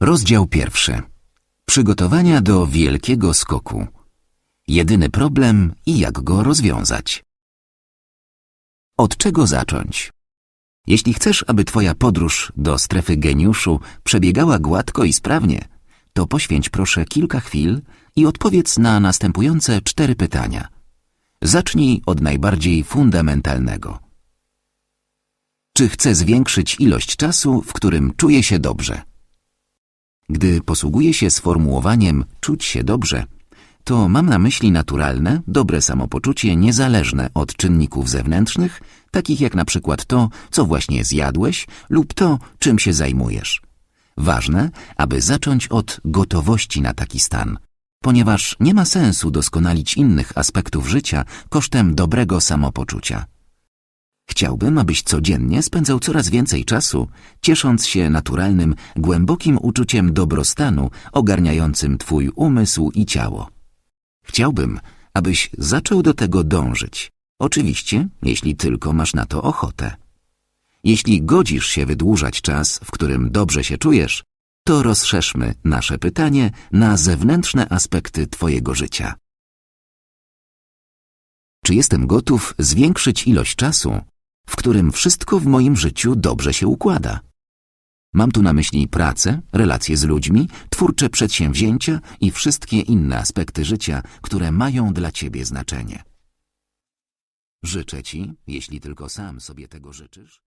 Rozdział pierwszy. Przygotowania do wielkiego skoku. Jedyny problem i jak go rozwiązać. Od czego zacząć? Jeśli chcesz, aby twoja podróż do strefy geniuszu przebiegała gładko i sprawnie, to poświęć proszę kilka chwil i odpowiedz na następujące cztery pytania. Zacznij od najbardziej fundamentalnego. Czy chcę zwiększyć ilość czasu, w którym czuję się dobrze? Gdy posługuję się sformułowaniem czuć się dobrze, to mam na myśli naturalne, dobre samopoczucie niezależne od czynników zewnętrznych, takich jak na przykład to, co właśnie zjadłeś lub to, czym się zajmujesz. Ważne, aby zacząć od gotowości na taki stan, ponieważ nie ma sensu doskonalić innych aspektów życia kosztem dobrego samopoczucia. Chciałbym, abyś codziennie spędzał coraz więcej czasu, ciesząc się naturalnym, głębokim uczuciem dobrostanu ogarniającym twój umysł i ciało. Chciałbym, abyś zaczął do tego dążyć. Oczywiście, jeśli tylko masz na to ochotę. Jeśli godzisz się wydłużać czas, w którym dobrze się czujesz, to rozszerzmy nasze pytanie na zewnętrzne aspekty twojego życia. Czy jestem gotów zwiększyć ilość czasu, w którym wszystko w moim życiu dobrze się układa? Mam tu na myśli pracę, relacje z ludźmi, twórcze przedsięwzięcia i wszystkie inne aspekty życia, które mają dla ciebie znaczenie. Życzę ci, jeśli tylko sam sobie tego życzysz,